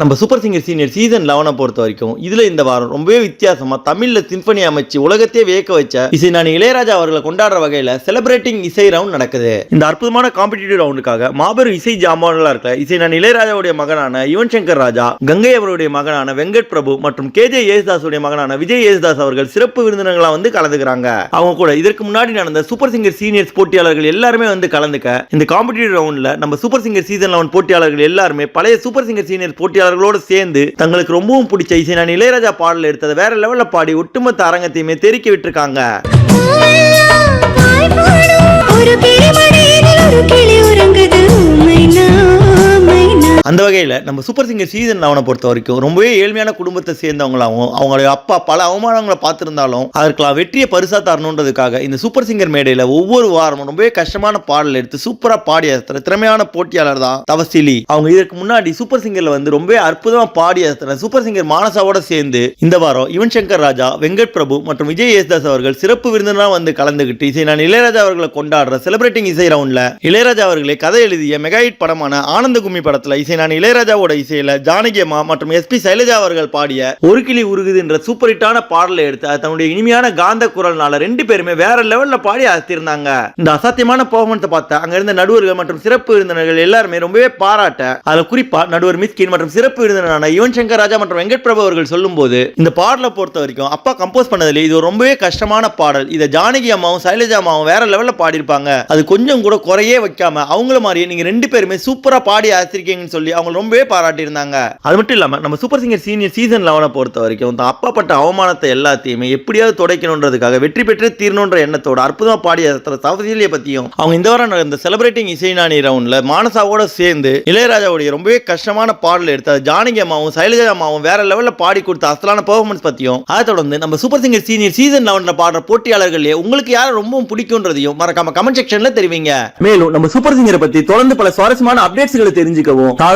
நம்ம super singer senior season லெவனை பொறுத்த வரைக்கும் இதில் இந்த வாரம் ரொம்பவே வித்தியாசமாக தமிழில் சிம்பனி அமைச்சு உலகத்தையே வியக்க வச்ச இசை நான் இளையராஜா அவர்களை கொண்டாடுற வகையில் செலிப்ரேட்டிங் இசை ரவுண்ட் நடக்குது. இந்த அற்புதமான காம்படிட்டிவ் ரவுண்டுக்காக மாபெரும் இசை ஜாமான்களாக இருக்க இசை நான் இளையராஜாவுடைய மகனான யுவன் சங்கர் ராஜா கங்கை அவருடைய மகனான வெங்கட் பிரபு மற்றும் கேஜே யேசுதாஸுடைய மகனான விஜய் யேசுதாஸ் அவர்கள் சிறப்பு விருந்தினர்களாக வந்து கலந்துக்கிறாங்க. அவங்க கூட இதற்கு முன்னாடி நடந்த சூப்பர் சிங்கர் சீனியர்ஸ் போட்டியாளர்கள் எல்லாருமே வந்து கலந்துக்க இந்த காம்படிட்டிவ் ரவுண்டில் நம்ம சூப்பர் சிங்கர் சீசன் லெவன் போட்டியாளர்கள் எல்லாருமே பழைய சூப்பர் சிங்கர் சீனியர் போட்டியாளர் போட்டியாளர்களோடு சேர்ந்து தங்களுக்கு ரொம்பவும் பிடிச்ச இசை நான் இளையராஜா பாடல் எடுத்ததை வேற லெவலில் பாடி ஒட்டுமொத்த அரங்கத்தையுமே தெருக்கி விட்டுருக்காங்க. அந்த வகையில் நம்ம சூப்பர் சிங்கர் சீசன் லெவனை பொறுத்த வரைக்கும் ரொம்பவே ஏழ்மையான குடும்பத்தை சேர்ந்தவங்களாகவும் அவங்களுடைய அப்பா பல அவமானங்களை பார்த்துருந்தாலும் அதற்கெல்லாம் வெற்றியை பரிசா தரணுன்றதுக்காக இந்த சூப்பர் சிங்கர் மேடையில் ஒவ்வொரு வாரமும் ரொம்பவே கஷ்டமான பாடல் எடுத்து சூப்பராக பாடிய திறமையான போட்டியாளர் தான் தவசிலி. அவங்க இதற்கு முன்னாடி சூப்பர் சிங்கரில் வந்து ரொம்பவே அற்புதமாக பாடிய சூப்பர் சிங்கர் மானசாவோட சேர்ந்து இந்த வாரம் யுவன் சங்கர் ராஜா வெங்கட் பிரபு மற்றும் விஜய் யேசுதாஸ் அவர்கள் சிறப்பு விருந்தினராக வந்து கலந்துகிட்டு இசை நான் இளையராஜா அவர்களை கொண்டாடுற செலிப்ரேட்டிங் இசை ரவுண்டில் இளையராஜா அவர்களை கதை எழுதிய மெகா ஹிட் படமான ஆனந்த கும்மி படத்தில் இசை நான் இளையராஜாவோட இசையில ஜானகி அம்மா மற்றும் எஸ்பி சைலஜா அவர்கள் பாடிய ஒரு கிளி உருகுதுன்ற சூப்பர் ஹிட்டான பாடலை எடுத்து அது தன்னுடைய இனிமையான காந்த குரல்னால ரெண்டு பேருமே வேற லெவல்ல பாடி அசத்திருந்தாங்க. இந்த அசாத்தியமான பெர்ஃபார்மன்ஸை பார்த்த அங்க இருந்த நடுவர்கள் மற்றும் சிறப்பு விருந்தினர்கள் எல்லாருமே ரொம்பவே பாராட்ட அதுல குறிப்பா நடுவர் மிஸ்கின் மற்றும் சிறப்பு விருந்தினரான யுவன் சங்கர் ராஜா மற்றும் வெங்கட் பிரபு அவர்கள் சொல்லும்போது இந்த பாடலை பொறுத்த வரைக்கும் அப்பா கம்போஸ் பண்ணதுல இது ரொம்பவே கஷ்டமான பாடல். இதை ஜானகி அம்மாவும் சைலஜா அம்மாவும் வேற லெவல்ல பாடியிருப்பாங்க. அது கொஞ்சம் கூட குறையே வைக்காம அவங்கள மாதிரியே நீங்க ரெண்டு பேருமே சூப்பரா பாடி அசத்திருக்கீங்கன்னு சொல்லி அவங்க ரொம்பவே பாராட்டியிருந்தாங்க. அது மட்டும் இல்லாம நம்ம சூப்பர் சிங்கர் சீனியர் சீசன் லெவனை பொறுத்த வரைக்கும் தான் அப்பா பட்ட அவமானத்தை எல்லாத்தையுமே எப்படியாவது துடைக்கணுன்றதுக்காக வெற்றி பெற்று தீரணுன்ற எண்ணத்தோட அற்புதமா பாடிய தவசீலியை பத்தியும் அவங்க இந்த வாரம் நடந்த செலிப்ரேட்டிங் இசைநாணி ரவுண்ட்ல மானசாவோட சேர்ந்து இளையராஜாவுடைய ரொம்பவே கஷ்டமான பாடல் எடுத்த ஜானகி அம்மாவும் சைலஜா அம்மாவும் வேற லெவல்ல பாடி கொடுத்த அசலான பெர்ஃபார்மன்ஸ் பத்தியும் அதை தொடர்ந்து நம்ம சூப்பர் சிங்கர் சீனியர் சீசன் லெவன்ல பாடுற போட்டியாளர்களே உங்களுக்கு யாரை ரொம்பவும் பிடிக்கும்ன்றதையும் மறக்காம கமெண்ட் செக்ஷன்ல தெரிவிங்க. மேலும் நம்ம சூப்பர் சிங்கரை பத்தி தொடர்ந்து பல சுவாரஸ்யமான அப்டேட்ஸ்களை தெரிஞ்சுக்கவும்